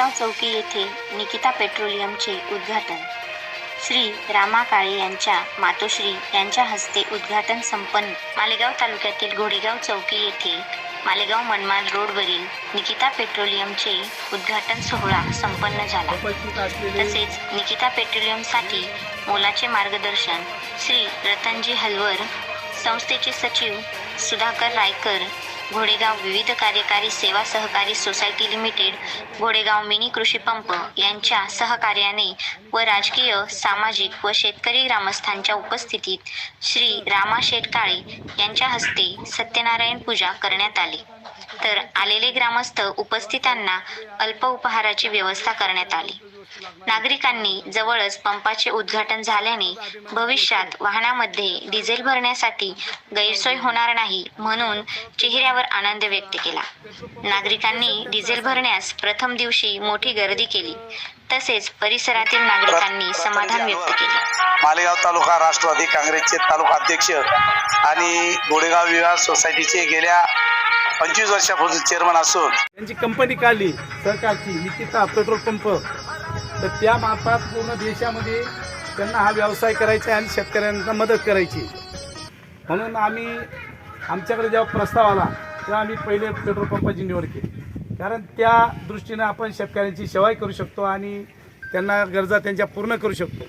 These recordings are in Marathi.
मालेगाव चौकी येथे निकिता पेट्रोलियमचे उद्घाटन. श्री रामा काळे यांच्या मातोश्री यांच्या हस्ते उद्घाटन संपन्न. मालेगाव तालुक्यातील घोडेगाव चौकी येथे मालेगाव मनमाड रोडवरील निकिता पेट्रोलियमचे उद्घाटन सोहळा संपन्न झाला. तसेच निकिता पेट्रोलियमसाठी मोलाचे मार्गदर्शन श्री रतनजी हलवर संस्थेचे सचिव सुधाकर रायकर घोडेगाव विविध कार्यकारी सेवा सहकारी सोसायटी लिमिटेड घोडेगाव मिनी कृषी पंप यांच्या सहकार्याने व राजकीय सामाजिक व शेतकरी ग्रामस्थांच्या उपस्थितीत श्री रामा शेटकाळे यांच्या हस्ते सत्यनारायण पूजा करण्यात आली. तर आलेले ग्रामस्थ उपस्थितांना अल्प उपहाराची व्यवस्था करण्यात आली. नागरिकांनी जवळच पंपाचे उद्घाटन झाल्याने भविष्यात वाहनामध्ये डिझेल भरण्यासाठी गैरसोय होणार नाही म्हणून चेहऱ्यावर आनंद व्यक्त केला. नागरिकांनी डिझेल भरण्यास प्रथम दिवशी मोठी गर्दी केली. तसेच परिसरातील नागरिकांनी समाधान व्यक्त केले. मालेगाव तालुका राष्ट्रवादी काँग्रेसचे तालुका अध्यक्ष आणि गोडेगाव विवाह सोसायटीचे गेल्या पंचवीस वर्षापासून चेअरमन असून. त्यांची कंपनी काढली सरकारची निकिता पेट्रोल पंप तर त्या मार्फत पूर्ण देशामध्ये त्यांना हा व्यवसाय करायचा आहे आणि शेतकऱ्यांना मदत करायची. म्हणून आम्ही आमच्याकडे जेव्हा प्रस्ताव आला तेव्हा आम्ही पहिले पेट्रोल पंपाची निवड केली. कारण त्या दृष्टीनं आपण शेतकऱ्यांची सेवाही करू शकतो आणि त्यांना गरजा त्यांच्या पूर्ण करू शकतो.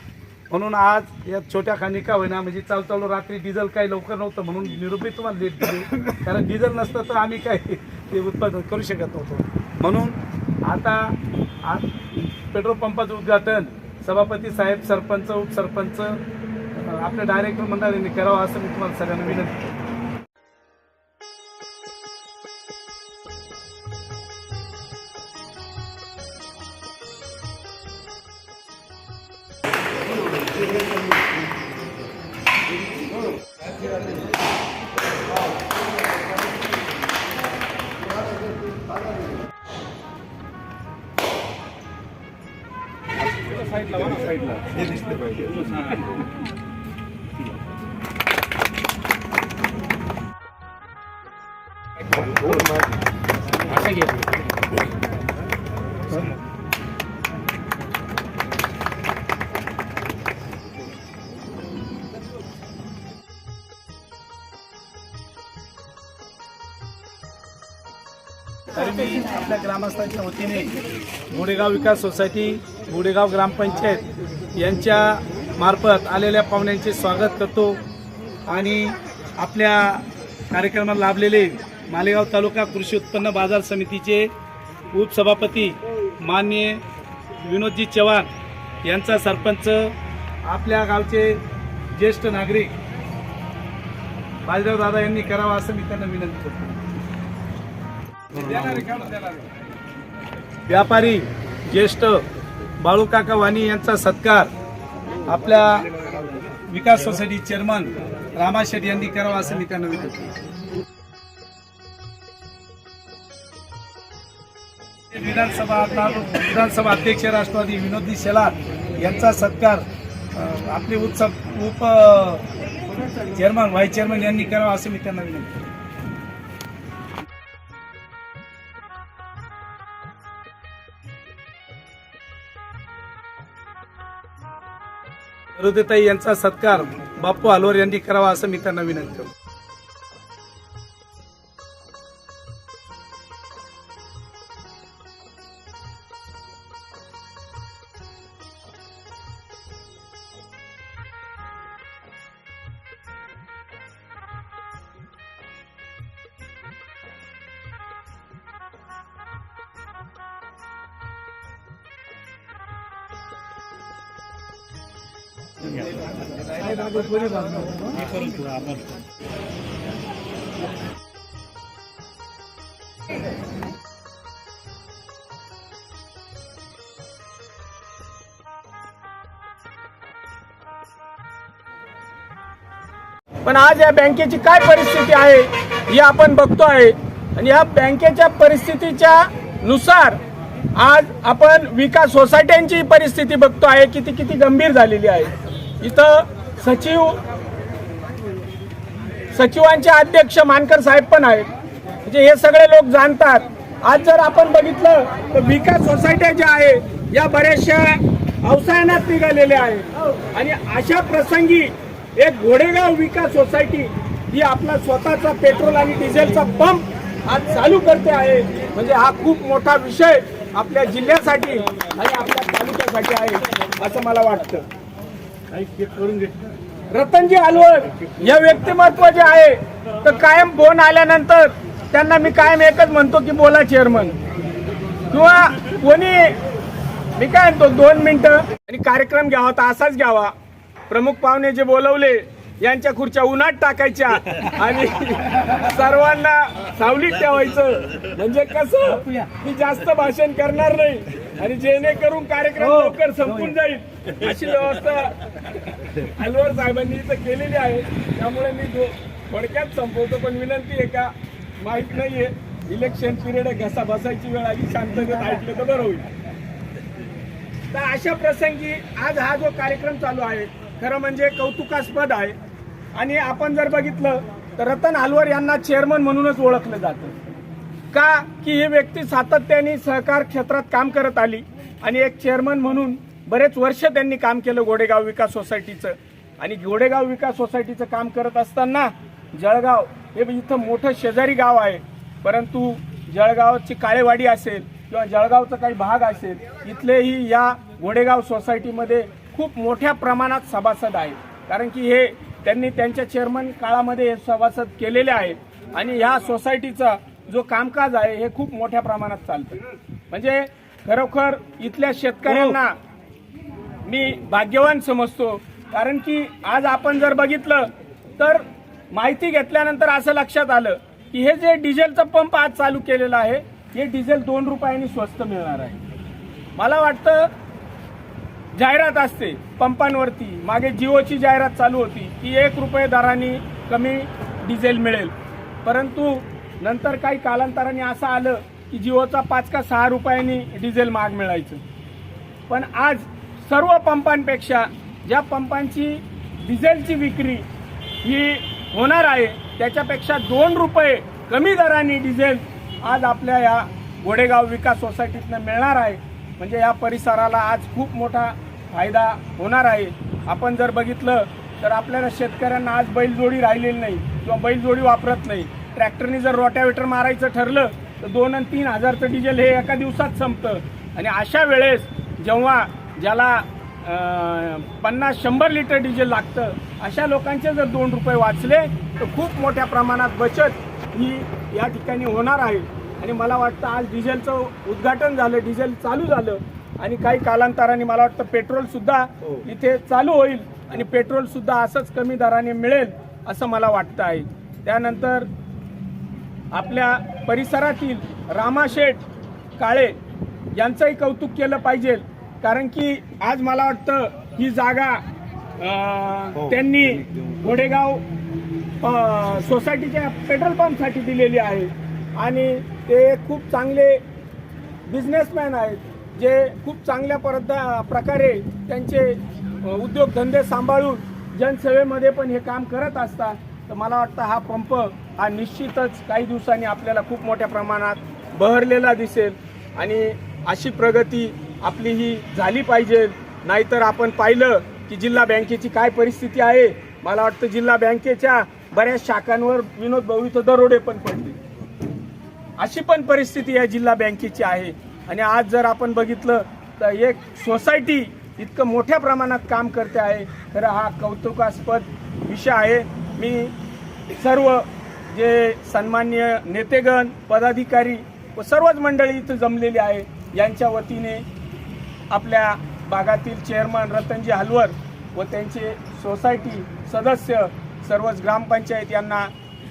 म्हणून आज या छोट्या खाणी का होईना म्हणजे चालू चालू रात्री डिझेल काही लवकर नव्हतं म्हणून निरुपी तुम्हाला लेट दिली. कारण डिझेल नसतं तर आम्ही काय ते उत्पादन करू शकत नव्हतो. म्हणून आता आज पेट्रोल पंपाचं उद्घाटन सभापती साहेब सरपंच उपसरपंच अं, आपल्या डायरेक्टर मंडळाने करावं असं मी तुम्हाला सगळ्यांना विनंती गोडेगाव विकास सोसायटी गोडेगाव ग्रामपंचायत यांच्या मार्फत आलेल्या पाहुण्यांचे स्वागत करतो आणि आपल्या कार्यक्रमाला लाभलेले मालेगाव तालुका कृषी उत्पन्न बाजार समितीचे उपसभापती मान्य विनोदजी चव्हाण यांचा सरपंच आपल्या गावचे ज्येष्ठ नागरिक बाजीराव दादा यांनी करावा असं मी त्यांना विनंती करतो. व्यापारी ज्येष्ठ बाळूकाका वाणी यांचा सत्कार आपल्या विकास सोसायटी चेअरमन रामा शेठ यांनी करावा असं मी त्यांना विनंती विधानसभा विधानसभा अध्यक्ष राष्ट्रवादी विनोदी शेलार यांचा सत्कार आपले उत्सव उप चेअरमन व्हाईस चेअरमन यांनी करावा असं मी त्यांना विनंती करतो. यांचा सत्कार बाप्पू हलवर यांनी करावा असं मी त्यांना विनंती करतो पण आज या बँकेची काय परिस्थिती आहे ही आपण बघतो आहे. आणि या बँकेच्या परिस्थितीच्या नुसार आज आपण विकास सोसायट्यांची परिस्थिती बघतो आहे की ती किती गंभीर झालेली आहे. इथं सचिव सचिवांचे अध्यक्ष मानकर साहेब पण आहेत. म्हणजे हे सगळे लोक जाणतात. आज जर आपण बघितलं तर विकास सोसायट्या ज्या आहे या बऱ्याचशा अवसायनात निघालेल्या आहेत. आणि अशा प्रसंगी एक घोडेगाव विकास सोसायटी ही आपला स्वतःचा पेट्रोल आणि डिझेलचा पंप आज चालू करते आहे. म्हणजे हा खूप मोठा विषय आपल्या जिल्ह्यासाठी आणि आपल्या तालुक्यासाठी आहे असं मला वाटतं. रतनजी अलवर या व्यक्तिमत्व जे आहे. तर कायम फोन आल्यानंतर त्यांना मी कायम एकच म्हणतो की बोला चेअरमन किंवा कोणी मी काय म्हणतो दोन मिनिटं आणि कार्यक्रम घ्यावा तर असाच घ्यावा. प्रमुख पाहुणे जे बोलवले यांच्या खुर्च्या उन्हात टाकायच्या आणि सर्वांना सावलीत ठेवायचं. म्हणजे कसं? मी जास्त भाषण करणार नाही. आणि जेणेकरून कार्यक्रम लवकर संपून जाईल. अशी व्यवस्था अलवर साहेबांनी इथं केलेली आहे. त्यामुळे मी थोडक्यात संपवतो पण विनंती आहे का माहीत नाहीये. इलेक्शन पिरियड घसा बसायची वेळ आली शांततेत ऐकलं तर बरं होईल. तर अशा प्रसंगी आज हा जो कार्यक्रम चालू आहे खरं म्हणजे कौतुकास्पद आहे. आणि आपण जर बघितलं तर रतन हलवर यांना चेअरमन म्हणूनच ओळखलं जातं. का? की ही व्यक्ती सातत्याने सहकार क्षेत्रात काम करत आली आणि एक चेअरमन म्हणून बरेच वर्ष त्यांनी काम केलं गोडेगाव विकास सोसायटीचं. आणि गोडेगाव विकास सोसायटीचं काम करत असताना जळगाव हे इथं मोठं शेजारी गाव आहे. परंतु जळगावची काळेवाडी असेल किंवा जळगावचा काही भाग असेल इथलेही या गोडेगाव सोसायटीमध्ये खूप मोठ्या प्रमाणात सभासद आहेत. कारण की हे त्यांनी त्यांच्या चेअरमन काळामध्ये हे सभासद केलेले आहेत. आणि ह्या सोसायटीचा जो कामकाज आहे हे खूप मोठ्या प्रमाणात चालतं. म्हणजे खरोखर इथल्या शेतकऱ्यांना हो. मी भाग्यवान समजतो. कारण की आज आपण जर बघितलं तर माहिती घेतल्यानंतर असं लक्षात आलं की हे जे डिझेलचं पंप आज चालू केलेलं आहे हे डिझेल दोन रुपयांनी स्वस्त मिळणार आहे. मला वाटतं जाहिरात असते पंपांवरती. मागे जिओची जाहिरात चालू होती की एक रुपये दराने कमी डिझेल मिळेल. परंतु नंतर काही कालांतराने असं आलं की जिओचा पाच का सहा रुपयांनी डिझेल महाग मिळायचं. पण आज सर्व पंपांपेक्षा ज्या पंपांची डिझेलची विक्री ही होणार आहे त्याच्यापेक्षा दोन रुपये कमी दराने डिझेल आज आपल्या या गोडेगाव विकास सोसायटीतनं मिळणार आहे. म्हणजे या परिसराला आज खूप मोठा फायदा होणार आहे. आपण जर बघितलं तर आपल्याला शेतकऱ्यांना आज बैलजोडी राहिलेली नाही किंवा बैलजोडी वापरत नाही. ट्रॅक्टरने जर रोटॅवेटर मारायचं ठरलं तर दोन आणि तीन हजारचं डिझेल हे एका दिवसात संपतं. आणि अशा वेळेस जेव्हा ज्याला पन्नास शंभर लिटर डिझेल लागतं अशा लोकांचे जर दोन रुपये वाचले तर खूप मोठ्या प्रमाणात बचत ही या ठिकाणी होणार आहे. आणि मला वाटतं आज डिझेलचं उद्घाटन झालं डिझेल चालू झालं आणि काही कालांतराने मला वाटतं पेट्रोल सुद्धा इथे चालू होईल आणि पेट्रोल सुद्धा असंच कमी दराने मिळेल असं मला वाटतं आहे. त्यानंतर आपल्या परिसरातील रामाशेठ काळे यांचंही कौतुक केलं पाहिजे. कारण की आज मला वाटतं ही जागा अं, त्यांनी घोडेगाव सोसायटीच्या पेट्रोल पंपसाठी दिलेली आहे. आणि ते खूप चांगले बिझनेसमॅन आहेत जे खूप चांगल्या परदा प्रकारे त्यांचे उद्योगधंदे सांभाळून जनसेवेमध्ये पण हे काम करत असतात. तर मला वाटतं हा पंप हा निश्चितच काही दिवसांनी आपल्याला खूप मोठ्या प्रमाणात बहरलेला दिसेल. आणि अशी प्रगती आपली ही झाली पाहिजे. नाहीतर आपण पाहिलं की जिल्हा बँकेची काय परिस्थिती आहे. मला वाटतं जिल्हा बँकेच्या बऱ्याच शाखांवर विनोद भाऊ इथं दरोडे पण पडले अशी पण परिस्थिती या जिल्हा बँकेची आहे. आणि आज जर आपण बघितलं तर एक सोसायटी इतकं मोठ्या प्रमाणात काम करते आहे. तर हा कौतुकास्पद विषय आहे. मी सर्व जे सन्मान्य नेतेगण पदाधिकारी व सर्वच मंडळी इथं जमलेली आहे. यांच्या वतीने आपल्या भागातील चेअरमन रतनजी हलवर व त्यांचे सोसायटी सदस्य सर्वच ग्रामपंचायत यांना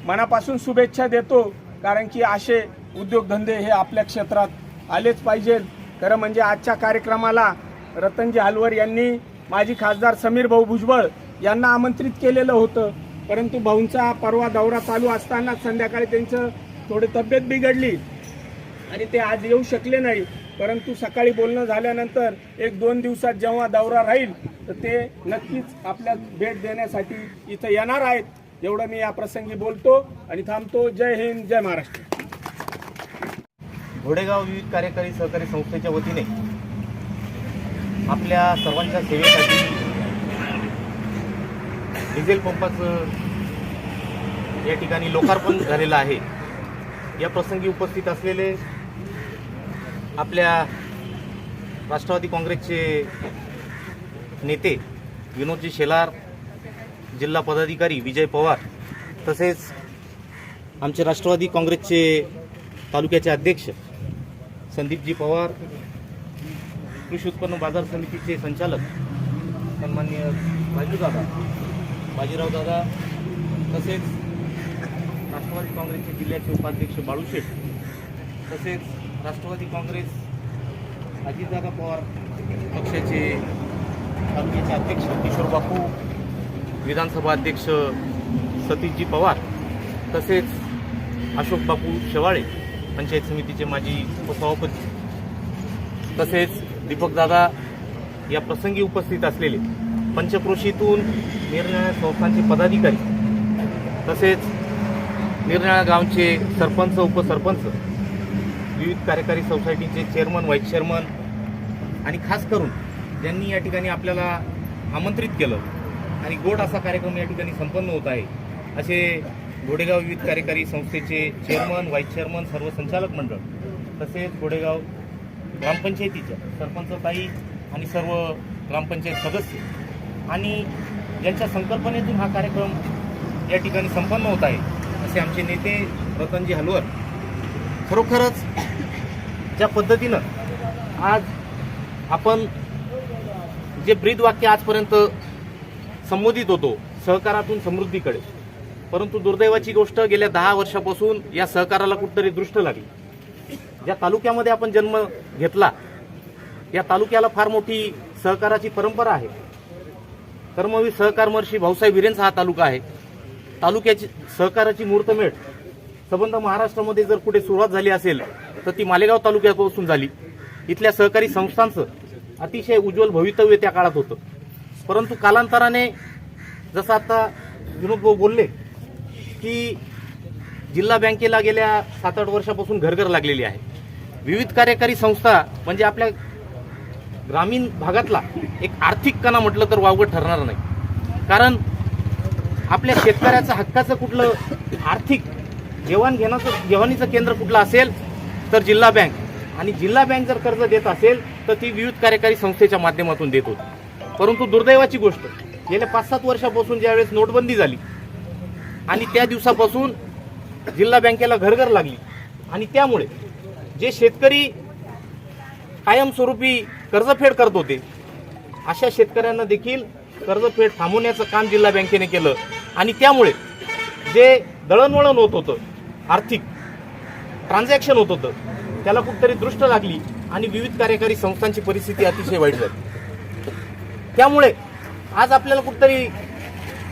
मनापासून शुभेच्छा देतो. कारण की असे उद्योगधंदे हे आपल्या क्षेत्रात आलेच पाहिजेत खरं म्हणजे आजच्या कार्यक्रमाला रतनजी हलवर यांनी माजी खासदार समीर भाऊ भुजबळ यांना आमंत्रित केलेलं होतं. परंतु भाऊंचा परवा दौरा चालू असताना संध्याकाळी त्यांचं थोडी तब्येत बिघडली. आणि ते आज येऊ शकले नाही परंतु सकाळी बोलणं झाल्यानंतर एक दोन दिवसात जेव्हा दौरा राहील तर ते नक्कीच आपल्या भेट देण्यासाठी इथं येणार आहेत. एवढं मी या प्रसंगी बोलतो आणि थांबतो. जय हिंद जय महाराष्ट्र. घोडेगाव विविध कार्यकारी सहकारी संस्थेच्या वतीने आपल्या सर्वांच्या सेवेसाठी डिझेल पंपाचं या ठिकाणी लोकार्पण झालेलं आहे. या प्रसंगी उपस्थित असलेले आपल्या राष्ट्रवादी काँग्रेसचे नेते विनोदजी शेलार जिल्हा पदाधिकारी विजय पवार तसेच आमचे राष्ट्रवादी काँग्रेसचे तालुक्याचे अध्यक्ष संदीपजी पवार कृषी उत्पन्न बाजार समितीचे संचालक सन्मान्य बाजूदादा बाजीराव दादा तसेच राष्ट्रवादी काँग्रेसचे जिल्ह्याचे उपाध्यक्ष बाळूशेठ तसेच राष्ट्रवादी काँग्रेस अजितदादा पवार पक्षाचे तालुक्याचे अध्यक्ष किशोर बापू विधानसभा अध्यक्ष सतीशजी पवार तसेच अशोक बापू शेवाळे पंचायत समितीचे माजी उपसभापती तसेच दीपकदादा या प्रसंगी उपस्थित असलेले पंचक्रोशीतून निरनिराळ्या संस्थांचे पदाधिकारी तसेच निरनिराळ्या गावचे सरपंच उपसरपंच विविध कार्यकारी सोसायटीचे चेअरमन व्हाईस चेअरमन आणि खास करून ज्यांनी या ठिकाणी आपल्याला आमंत्रित केलं आणि गोड असा कार्यक्रम या ठिकाणी संपन्न होत आहे असे घोडेगाव विविध कार्यकारी संस्थेचे चेअरमन व्हाईस चेअरमन सर्व संचालक मंडळ तसेच घोडेगाव ग्रामपंचायतीच्या सरपंच ताई आणि सर्व ग्रामपंचायत सदस्य आणि ज्यांच्या संकल्पनेतून हा कार्यक्रम या ठिकाणी संपन्न होत आहे असे आमचे नेते रतनजी हलवर. खरोखरच ज्या पद्धतीनं आज आपण जे ब्रीद वाक्य आजपर्यंत संबोधित होतो सहकारातून समृद्धीकडे. परंतु दुर्दैवाची गोष्ट गेल्या दहा वर्षापासून या सहकाराला कुठतरी दृष्ट लागली. ज्या तालुक्यामध्ये आपण जन्म घेतला या तालुक्याला फार मोठी सहकाराची परंपरा आहे. कर्मवीर सहकारमर्षी भाऊसाहेब हिरेंचा हा तालुका आहे. तालुक्याची सहकाराची मुहूर्तमेढ संबंध महाराष्ट्रामध्ये जर कुठे सुरुवात झाली असेल तर ती मालेगाव तालुक्यापासून झाली. इथल्या सहकारी संस्थांचं अतिशय उज्ज्वल भवितव्य त्या काळात होतं. परंतु कालांतराने जसं आता विनोद भाऊ बोलले की जिल्हा बँकेला गेल्या सात आठ वर्षापासून घरघर लागलेली आहे. विविध कार्यकारी संस्था म्हणजे आपल्या ग्रामीण भागातला एक आर्थिक कणा म्हटलं तर वावगं ठरणार नाही. कारण आपल्या शेतकऱ्याचं हक्काचं कुठलं आर्थिक देवाणघेण्याचं घेवाणीचं केंद्र कुठलं असेल तर जिल्हा बँक. आणि जिल्हा बँक जर कर्ज देत असेल तर ती विविध कार्यकारी संस्थेच्या माध्यमातून देत होती. परंतु दुर्दैवाची गोष्ट गेल्या पाच सात वर्षापासून ज्यावेळेस नोटबंदी झाली आणि त्या दिवसापासून जिल्हा बँकेला घरघर लागली. आणि त्यामुळे जे शेतकरी कायमस्वरूपी कर्जफेड करत होते अशा शेतकऱ्यांना देखील कर्जफेड थांबवण्याचं काम जिल्हा बँकेने केलं. आणि त्यामुळे जे दळणवळण होत होतं आर्थिक ट्रान्झॅक्शन होत होतं. त्याला कुठतरी दृष्ट लागली आणि विविध कार्यकारी संस्थांची परिस्थिती अतिशय वाईट झाली. त्यामुळे आज आपल्याला कुठतरी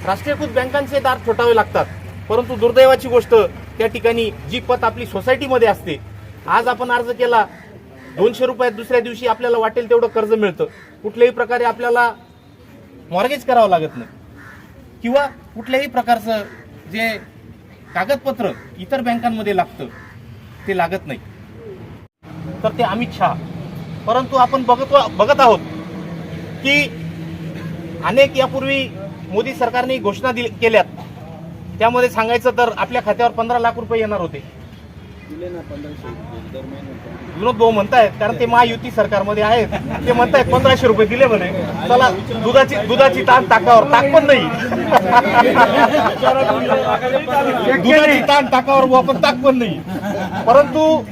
राष्ट्रीयकृत बँकांचे दार ठोठावे लागतात. परंतु दुर्दैवाची गोष्ट त्या ठिकाणी जी पत आपली सोसायटीमध्ये असते आज आपण अर्ज केला दोनशे रुपयात दुसऱ्या दिवशी आपल्याला वाटेल तेवढं कर्ज मिळतं. कुठल्याही प्रकारे आपल्याला मॉर्गेज करावं लागत नाही. किंवा कुठल्याही प्रकारचं जे कागदपत्र इतर बँकांमध्ये लागतं ते लागत नाही. तर ते अमित शहा. परंतु आपण बघत बघत आहोत की अनेक यापूर्वी मोदी सरकारने घोषणा दिली केल्यात. त्यामध्ये सांगायचं तर आपल्या खात्यावर पंधरा लाख रुपये येणार होते. विनोद भाऊ म्हणतायत कारण ते महायुती सरकारमध्ये आहेत. ते म्हणतायत पंधराशे रुपये दिले म्हणे. चला दुधाची दुधाची ताण टाकावर ताक पण नाही. दुधाची ताण टाकावर आपण ताक पण नाही. परंतु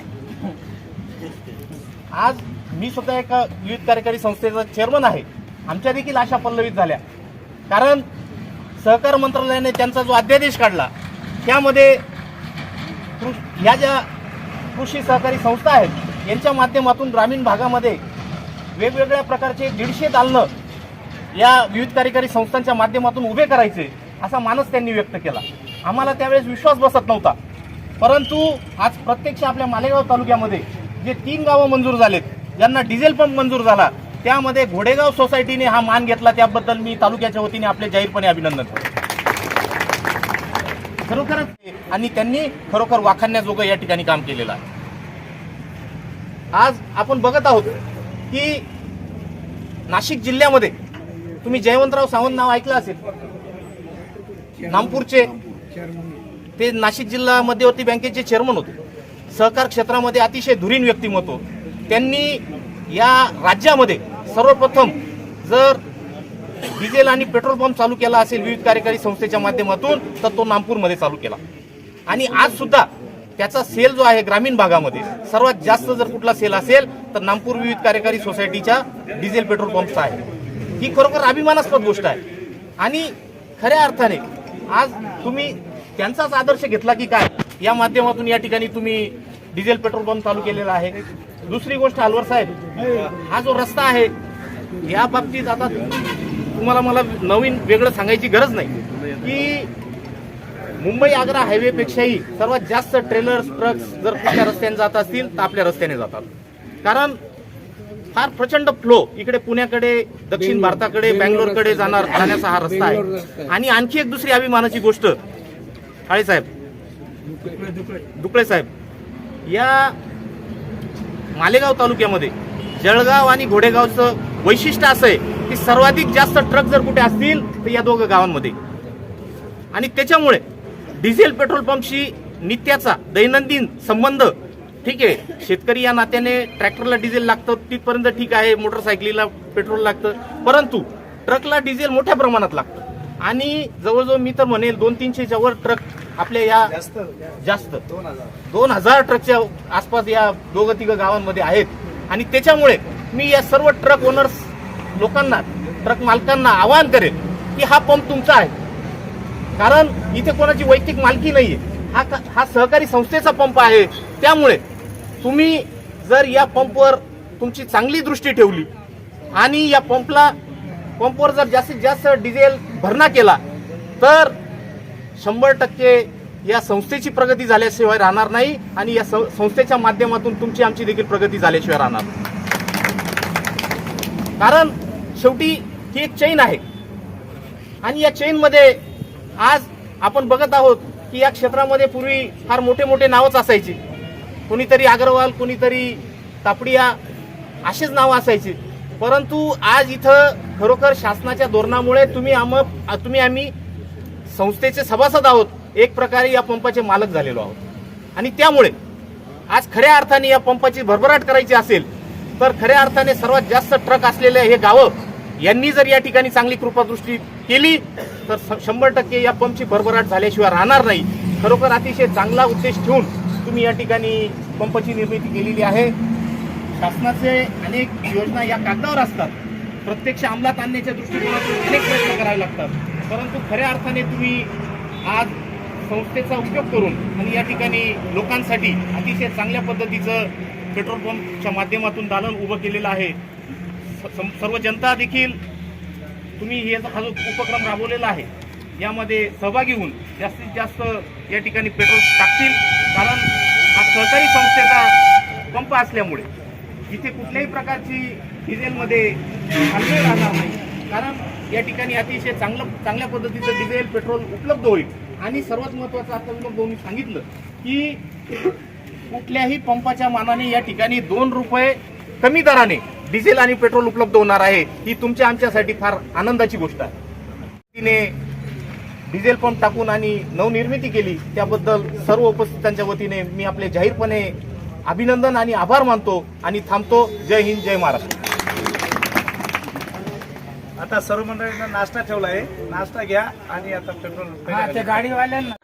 आज मी स्वतः एका विविध कार्यकारी संस्थेचा चेअरमन आहे. आमच्या देखील आशा पल्लवित झाल्या. कारण सहकार मंत्रालयाने त्यांचा जो अध्यादेश काढला त्यामध्ये कृ- ह्या ज्या कृषी सहकारी संस्था आहेत यांच्या माध्यमातून ग्रामीण भागामध्ये वेगवेगळ्या प्रकारचे दीडशे दालनं या विविध कार्यकारी संस्थांच्या माध्यमातून उभे करायचे असा मानस त्यांनी व्यक्त केला. आम्हाला त्यावेळेस विश्वास बसत नव्हता. परंतु आज प्रत्यक्ष आपल्या मालेगाव तालुक्यामध्ये जे तीन गावं मंजूर झालेत ज्यांना डिझेल पंप मंजूर झाला त्यामध्ये घोडेगाव सोसायटीने हा मान घेतला. त्याबद्दल मी तालुक्याच्या वतीने आपले जाहीरपणे अभिनंदन करतो. खरोखरच आणि त्यांनी खरोखर वाखाणण्याजोगं या ठिकाणी काम केलेलं आहे. आज आपण बघत आहोत की नाशिक जिल्ह्यामध्ये तुम्ही जयवंतराव सावंत नाव ऐकलं असेल. नामपूरचे ते नाशिक जिल्हा मध्यवर्ती बँकेचे चेअरमन होते. सहकार क्षेत्रामध्ये अतिशय धुरीण व्यक्तिमत्व. त्यांनी या राज्यामध्ये सर्वप्रथम जर डिझेल आणि पेट्रोल पंप चालू केला असेल विविध कार्यकारी संस्थेच्या माध्यमातून तर तो नागपूरमध्ये चालू केला. आणि आज सुद्धा त्याचा सेल जो आहे ग्रामीण भागामध्ये सर्वात जास्त जर कुठला सेल असेल तर नागपूर विविध कार्यकारी सोसायटीच्या डिझेल पेट्रोल पंपचा आहे. ही खरोखर अभिमानास्पद गोष्ट आहे. आणि खऱ्या अर्थाने आज तुम्ही त्यांचाच आदर्श घेतला की काय? या माध्यमातून या ठिकाणी तुम्ही डिझेल पेट्रोल पंप चालू केलेला आहे. दुसरी गोष्ट अलवर साहेब हा जो रस्ता आहे या बाबतीत आता तुम्हाला मला नवीन वेगळं सांगायची गरज नाही. की मुंबई आग्रा हायवे पेक्षाही सर्वात जास्त ट्रेलर्स ट्रक्स जर कुठल्या रस्त्याने जात असतील तर आपल्या रस्त्याने जातात. कारण फार प्रचंड फ्लो इकडे पुण्याकडे दक्षिण भारताकडे बँगलोरकडे जाणार जाण्याचा हा रस्ता आहे. आणि आणखी एक दुसरी अभिमानाची गोष्ट काळे साहेब. दुकळे साहेब. या मालेगाव तालुक्यामध्ये जळगाव आणि घोडेगावचं वैशिष्ट्य असं आहे की सर्वाधिक जास्त ट्रक जर कुठे असतील तर या दोघं गावांमध्ये. आणि त्याच्यामुळे डिझेल पेट्रोल पंपशी नित्याचा दैनंदिन संबंध ठीक आहे शेतकरी या नात्याने ट्रॅक्टरला डिझेल लागतं तिथपर्यंत ठीक आहे मोटरसायकलीला पेट्रोल लागतं परंतु ट्रकला डिझेल मोठ्या प्रमाणात लागतं. आणि जवळजवळ मी तर म्हणेल दोन तीनशेच्या वर ट्रक आपल्या या जास्त. दोन हजार. ट्रकच्या आसपास या दोघं तिघं गावांमध्ये आहेत. आणि त्याच्यामुळे मी या सर्व ट्रक ओनर्स लोकांना ट्रक मालकांना आवाहन करेल की हा पंप तुमचा आहे. कारण इथे कोणाची वैयक्तिक मालकी नाहीये. हा हा सहकारी संस्थेचा पंप आहे. त्यामुळे तुम्ही जर या पंपवर तुमची चांगली दृष्टी ठेवली आणि या पंपला पंपवर जर जास्तीत जास्त डिझेल भरणा केला तर शंभर टक्के या संस्थेची प्रगती झाल्याशिवाय राहणार नाही आणि या संस्थेच्या माध्यमातून तुमची आमची देखील प्रगती झाल्याशिवाय राहणार कारण शेवटी ही एक चैन आहे. आणि या चैनमध्ये आज आपण बघत आहोत की या क्षेत्रामध्ये पूर्वी फार मोठे मोठे नावच असायचे. कोणीतरी अग्रवाल कोणीतरी तापडिया असेच नावं असायचे. परंतु आज इथं खरोखर शासनाच्या धोरणामुळे तुम्ही आम तुम्ही आम्ही संस्थेचे सभासद आहोत. एक प्रकारे या पंपाचे मालक झालेलो आहोत. आणि त्यामुळे आज खऱ्या अर्थाने या पंपाची भरभराट करायची असेल तर खऱ्या अर्थाने सर्वात जास्त ट्रक असलेले हे गावं यांनी जर या ठिकाणी चांगली कृपादृष्टी केली तर शंभर टक्के या पंपची भरभराट झाल्याशिवाय राहणार नाही. खरोखर अतिशय चांगला उद्देश ठेवून तुम्ही या ठिकाणी पंपची निर्मिती केलेली आहे. शासनाचे अनेक योजना या कागदावर असतात. प्रत्यक्ष अंमलात आणण्याच्या दृष्टिकोनातून अनेक प्रयत्न करावे लागतात. परंतु खऱ्या अर्थाने तुम्ही आज संस्थेचा उपयोग करून आणि या ठिकाणी लोकांसाठी अतिशय चांगल्या पद्धतीचं पेट्रोल पंपच्या माध्यमातून दालन उभं केलेलं आहे. सर्व जनता देखील तुम्ही हे हा जो उपक्रम राबवलेला आहे. यामध्ये सहभागी होऊन जास्तीत जास्त या ठिकाणी पेट्रोल टाकतील. कारण हा सहकारी संस्थेचा पंप असल्यामुळे इथे कुठल्याही प्रकारची डिझेलमध्ये अडथळे राहणार नाही. कारण या ठिकाणी अतिशय चांगलं चांगल्या पद्धतीचं डिझेल पेट्रोल उपलब्ध होईल. आणि सर्वात महत्त्वाचं आता मग होऊन सांगितलं की कुठल्याही पंपाच्या मानाने या ठिकाणी दोन रुपये कमी दराने डिझेल आणि पेट्रोल उपलब्ध होणार आहे ही तुमच्या आमच्यासाठी फार आनंदाची गोष्ट आहे. तिने डिझेल पंप टाकून आणि नवनिर्मिती केली त्याबद्दल सर्व उपस्थितांच्या वतीने मी आपले जाहीरपणे अभिनंदन आणि आभार मानतो आणि थांबतो. जय हिंद जय महाराष्ट्र. आता सर्व मंडळींना नाश्ता ठेवला आहे. नाश्ता घ्या आणि आता पेट्रोल हा त्या गाडीवाल्यांना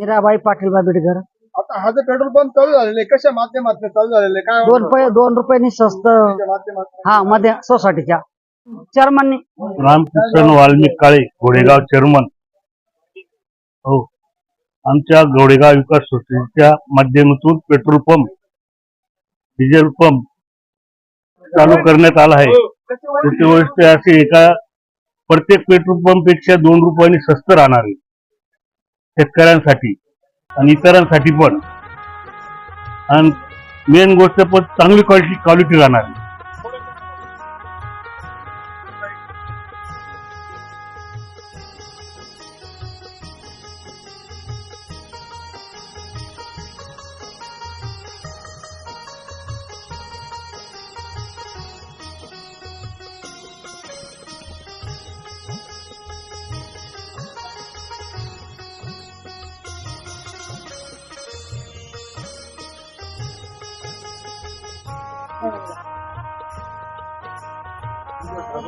मीराबाई पाटील बाबिडकर आता हा जो पेट्रोल पंप चालू झालेला आहे कशा माध्यमातून चालू झालेला आहे काय दोन रुपये दोन रुपयांनी स्वस्त हा मध्ये सोसायटीच्या. चेअरमननी. रामकृष्ण वाल्मिक काळे घोडेगाव चेअरमन. हो. आमच्या घोडेगाव विकास सोसायटीच्या माध्यमातून पेट्रोल पंप डिझेल पंप चालू करण्यात आला आहे. त्याची गोष्ट अशी आहे का प्रत्येक पेट्रोल पंपपेक्षा दोन रुपयांनी स्वस्त राहणार आहे. शेतकऱ्यांसाठी आणि इतरांसाठी पण. आणि मेन गोष्ट पण चांगली क्वालिटी क्वालिटी राहणार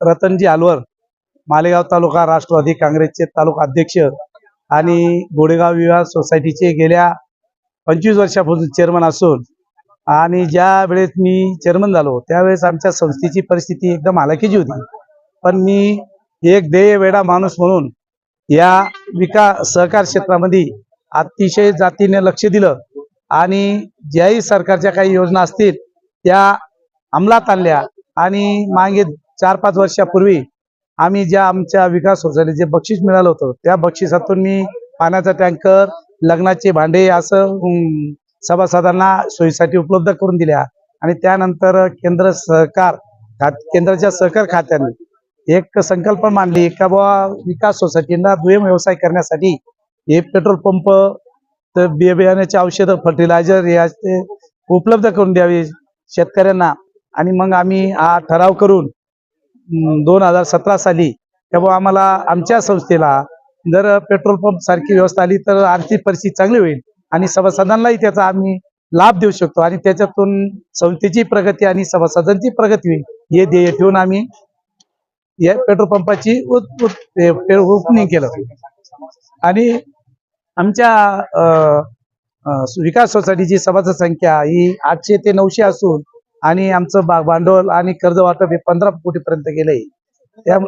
रतनजी अलवर मालेगाव तालुका राष्ट्रवादी काँग्रेसचे तालुका अध्यक्ष आणि गोडेगाव विवाह सोसायटीचे गेल्या पंचवीस वर्षापासून चेअरमन असून आणि ज्या वेळेस मी चेअरमन झालो त्यावेळेस आमच्या संस्थेची परिस्थिती एकदम हालाकीची होती. पण मी एक ध्येय वेडा माणूस म्हणून या विकास सहकार क्षेत्रामध्ये अतिशय जातीने लक्ष दिलं आणि ज्याही सरकारच्या काही योजना असतील त्या अंमलात आणल्या. आणि मागे चार पाच वर्षापूर्वी आम्ही ज्या आमच्या विकास सोसायटीचे बक्षीस मिळालं होतं त्या बक्षिसातून मी पाण्याचा टँकर लग्नाचे भांडे असं सभासदांना सोयीसाठी उपलब्ध करून दिल्या. आणि त्यानंतर केंद्र सहकार केंद्राच्या सहकार खात्याने एक संकल्पना मांडली का बुवा विकास सोसायटींना दुय्यम व्यवसाय करण्यासाठी हे पेट्रोल पंप तर बि औषधं फर्टिलायझर याचे उपलब्ध करून द्यावे शेतकऱ्यांना. आणि मग आम्ही हा ठराव करून दोन हजार सतरा साली तेव्हा आम्हाला आमच्या संस्थेला जर पेट्रोल पंप सारखी व्यवस्था आली तर आर्थिक परिस्थिती चांगली होईल आणि सभासदांनाही त्याचा आम्ही लाभ देऊ शकतो आणि त्याच्यातून संस्थेची प्रगती आणि सभासदांची प्रगती होईल हे ध्येय ठेवून आम्ही या पेट्रोल पंपाची उत- उत- पे- केलं. आणि आमच्या विकास सोसायटीची सभासद संख्या ही आठशे ते नऊशे असून आणि आमचं बा- भांडवल आणि कर्ज वाटप हे पंधरा कोटीपर्यंत गेलंय. त्या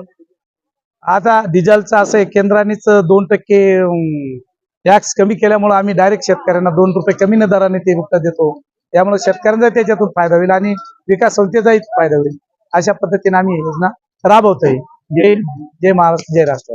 आता डिझेलचं असं केंद्रानेच दोन टक्के टॅक्स कमी केल्यामुळे आम्ही डायरेक्ट शेतकऱ्यांना दोन रुपये कमी दराने ते विकत देतो. त्यामुळे शेतकऱ्यांचा त्याच्यातून फायदा होईल आणि विकास संस्थेचाही फायदा होईल. अशा पद्धतीने आम्ही योजना राबवतोय. जय जय महाराष्ट्र जय राष्ट्र